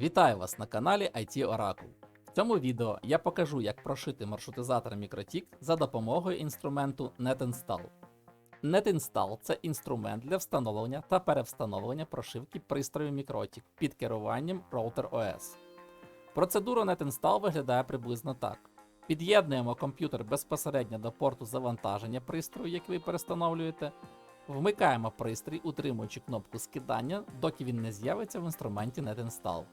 Вітаю вас на каналі IT Oracle. В цьому відео я покажу, як прошити маршрутизатор MikroTik за допомогою інструменту NetInstall. NetInstall – це інструмент для встановлення та перевстановлення прошивки пристрою MikroTik під керуванням Router OS. Процедура NetInstall виглядає приблизно так. Під'єднуємо комп'ютер безпосередньо до порту завантаження пристрою, який ви перестановлюєте, Вмикаємо пристрій, утримуючи кнопку скидання, доки він не з'явиться в інструменті NetInstall.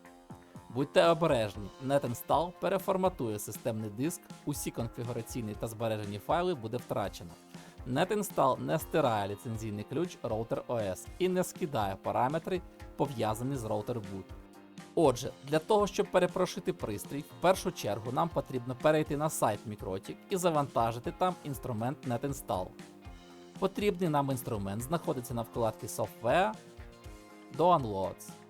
Будьте обережні, NetInstall переформатує системний диск, усі конфігураційні та збережені файли буде втрачено. NetInstall не стирає ліцензійний ключ Router OS і не скидає параметри, пов'язані з Router Boot. Отже, для того, щоб перепрошити пристрій, в першу чергу нам потрібно перейти на сайт Mikrotik і завантажити там інструмент NetInstall. Потрібний нам інструмент знаходиться на вкладці Software Downloads.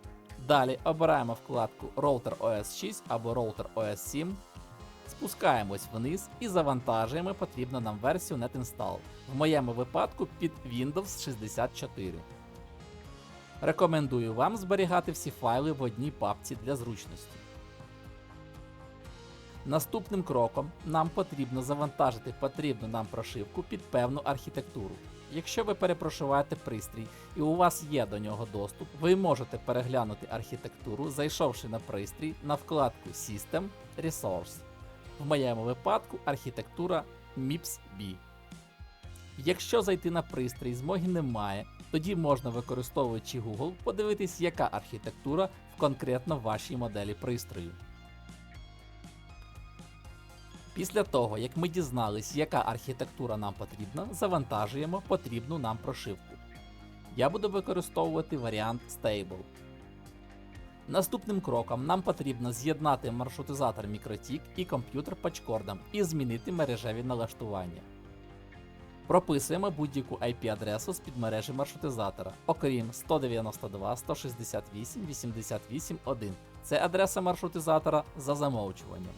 Далі обираємо вкладку Router OS 6 або Router OS 7. Спускаємось вниз і завантажуємо потрібну нам версію NetInstall. В моєму випадку під Windows 64. Рекомендую вам зберігати всі файли в одній папці для зручності. Наступним кроком нам потрібно завантажити потрібну нам прошивку під певну архітектуру. Якщо ви перепрошиваєте пристрій і у вас є до нього доступ, ви можете переглянути архітектуру, зайшовши на пристрій на вкладку System Resource. В моєму випадку архітектура MIPS B. Якщо зайти на пристрій змоги немає, тоді можна, використовуючи Google, подивитись, яка архітектура в конкретно вашій моделі пристрою. Після того, як ми дізнались, яка архітектура нам потрібна, завантажуємо потрібну нам прошивку. Я буду використовувати варіант Stable. Наступним кроком нам потрібно з'єднати маршрутизатор MikroTik і комп'ютер пачкордом і змінити мережеві налаштування. Прописуємо будь-яку IP-адресу з під мережі маршрутизатора, окрім 192.168.88.1. Це адреса маршрутизатора за замовчуванням.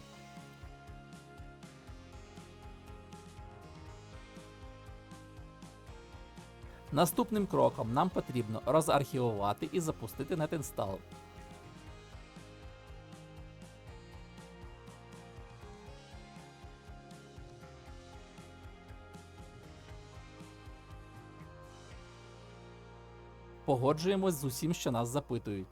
Наступним кроком нам потрібно розархівувати і запустити NetInstall. Погоджуємось з усім, що нас запитують.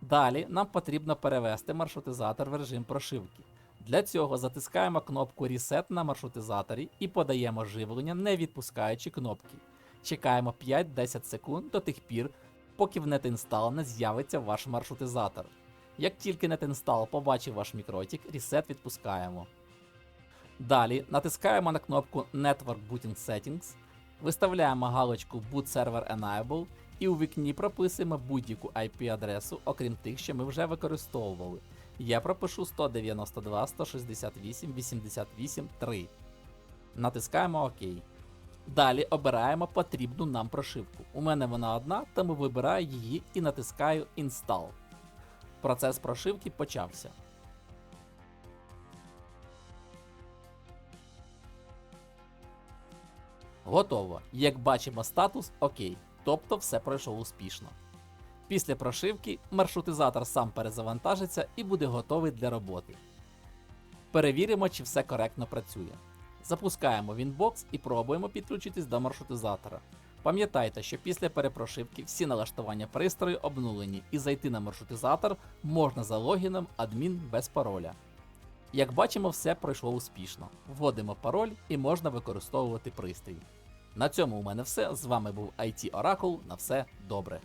Далі нам потрібно перевести маршрутизатор в режим прошивки. Для цього затискаємо кнопку Reset на маршрутизаторі і подаємо живлення, не відпускаючи кнопки. Чекаємо 5-10 секунд до тих пір, поки в NetInstall не з'явиться ваш маршрутизатор. Як тільки NetInstall побачив ваш мікротік, Reset відпускаємо. Далі натискаємо на кнопку Network Booting Settings, виставляємо галочку Boot Server Enable і у вікні прописуємо будь-яку IP-адресу, окрім тих, що ми вже використовували. Я пропишу 192.168.88.3. Натискаємо ОК. Далі обираємо потрібну нам прошивку. У мене вона одна, тому вибираю її і натискаю Install. Процес прошивки почався. Готово. Як бачимо, статус ОК, тобто все пройшло успішно. Після прошивки маршрутизатор сам перезавантажиться і буде готовий для роботи. Перевіримо, чи все коректно працює. Запускаємо Winbox і пробуємо підключитись до маршрутизатора. Пам'ятайте, що після перепрошивки всі налаштування пристрою обнулені і зайти на маршрутизатор можна за логіном адмін без пароля. Як бачимо, все пройшло успішно. Вводимо пароль і можна використовувати пристрій. На цьому у мене все. З вами був IT Oracle. На все добре.